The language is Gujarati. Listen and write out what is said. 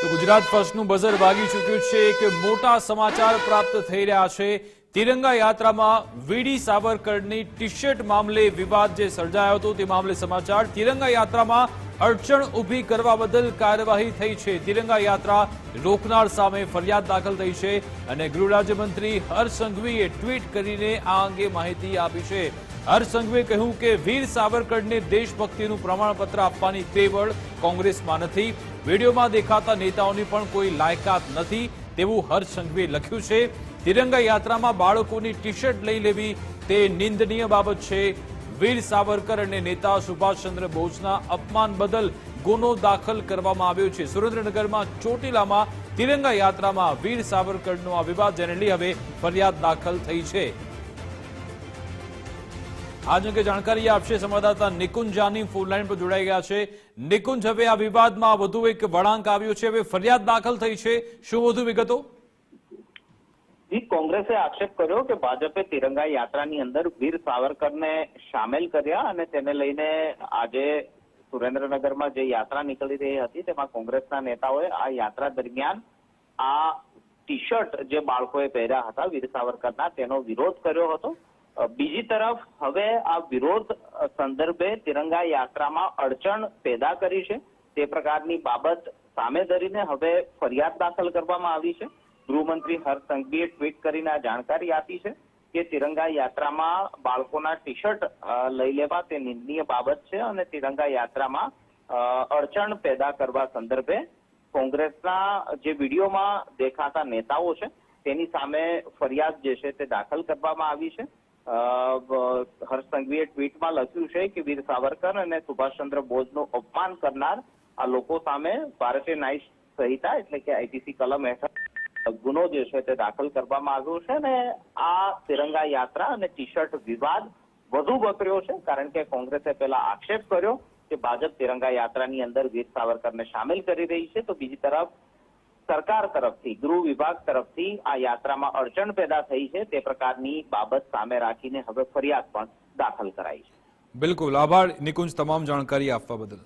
તો ગુજરાત ફર્સ્ટનું બઝર વાગી ચૂક્યું છે. એક મોટા સમાચાર પ્રાપ્ત થઈ રહ્યા છે. તિરંગા યાત્રામાં વીડી સાવરકરની ટી શર્ટ મામલે વિવાદ જે સર્જાયો હતો તે મામલે સમાચાર. તિરંગા યાત્રામાં અડચણ ઊભી કરવા બદલ કાર્યવાહી થઈ છે. તિરંગા યાત્રા રોકનાર સામે ફરિયાદ દાખલ થઈ છે અને ગૃહ રાજ્યમંત્રી હર્ષ ટ્વીટ કરીને આ અંગે માહિતી આપી છે. હર્ષ કહ્યું કે વીર સાવરકરને દેશભક્તિનું પ્રમાણપત્ર આપવાની તેવડ કોંગ્રેસમાં નથી. વિડીયોમાં દેખાતા નેતાઓની પણ કોઈ લાયકાત નથી તેવું હર્ષ સંઘવીએ લખ્યું છે. તિરંગા યાત્રામાં બાળકોની ટી શર્ટ લઈ લેવી તે નિંદનીય બાબત છે. વીર સાવરકર અને નેતા સુભાષચંદ્ર બોઝના અપમાન બદલ ગુનો દાખલ કરવામાં આવ્યો છે. સુરેન્દ્રનગરમાં ચોટીલામાં તિરંગા યાત્રામાં વીર સાવરકરનો આ વિવાદ, જેને લઈ હવે ફરિયાદ દાખલ થઈ છે. આજ અંગે જાણકારી આપશે સંવાદદાતા નિકુંજ જાની ફોનલાઈન પર જોડાઈ ગયા છે. નિકુંજ, હવે આ વિવાદમાં વધુ એક વળાંક આવ્યો છે. હવે ફરિયાદ દાખલ થઈ છે. શું વધુ વિગતો? કોંગ્રેસે આક્ષેપ કર્યો કે ભાજપે તિરંગા યાત્રાની અંદર વીર સાવરકરને સામેલ કર્યા અને તેને લઈને આજે સુરેન્દ્રનગરમાં જે યાત્રા નીકળી રહી હતી, તેમાં કોંગ્રેસના નેતાઓએ આ યાત્રા દરમિયાન આ ટી શર્ટ જે બાળકોએ પહેર્યા હતા વીર સાવરકરના, તેનો વિરોધ કર્યો હતો. બીજી તરફ હવે આ વિરોધ સંદર્ભે તિરંગા યાત્રામાં અડચણ પેદા કરી છે. તે પ્રકારની બાબત સામે ધરીને હવે ફરિયાદ દાખલ કરવામાં આવી છે. ગૃહમંત્રી હર્ષ સંઘવીએ ટ્વીટ કરીને આ જાણકારી આપી છે કે તિરંગા યાત્રામાં બાળકોના ટી શર્ટ લઈ લેવા તે નિંદનીય બાબત છે અને તિરંગા યાત્રામાં અડચણ પેદા કરવા સંદર્ભે કોંગ્રેસના જે વિડીયોમાં દેખાતા નેતાઓ છે તેની સામે ફરિયાદ જે છે તે દાખલ કરવામાં આવી છે. હર્ષ ટ્વીટમાં લખ્યું છે કે વીર સાવરકર અને સુભાષચંદ્ર બોઝનું અપમાન કરનાર આ લોકો સામે ભારતીય ન્યાય સંહિતા એટલે કે આઈપીસી કલમ હેઠળ ગુનો જે છે તે દાખલ કરવામાં આવ્યો છે અને આ તિરંગા યાત્રા અને ટી શર્ટ વિવાદ વધુ વકર્યો છે કારણ કે કોંગ્રેસે પહેલા આક્ષેપ કર્યો કે ભાજપ તિરંગા યાત્રાની અંદર વીર સાવરકરને સામેલ કરી રહી છે. તો બીજી તરફ સરકાર તરફથી, ગૃહ વિભાગ તરફથી આ યાત્રામાં અડચણ પેદા થઈ છે તે પ્રકારની બાબત સામે રાખીને હવે ફરિયાદ પણ દાખલ કરાઈ છે. બિલકુલ. આભાર નિકુંજ તમામ જાણકારી આપવા બદલ.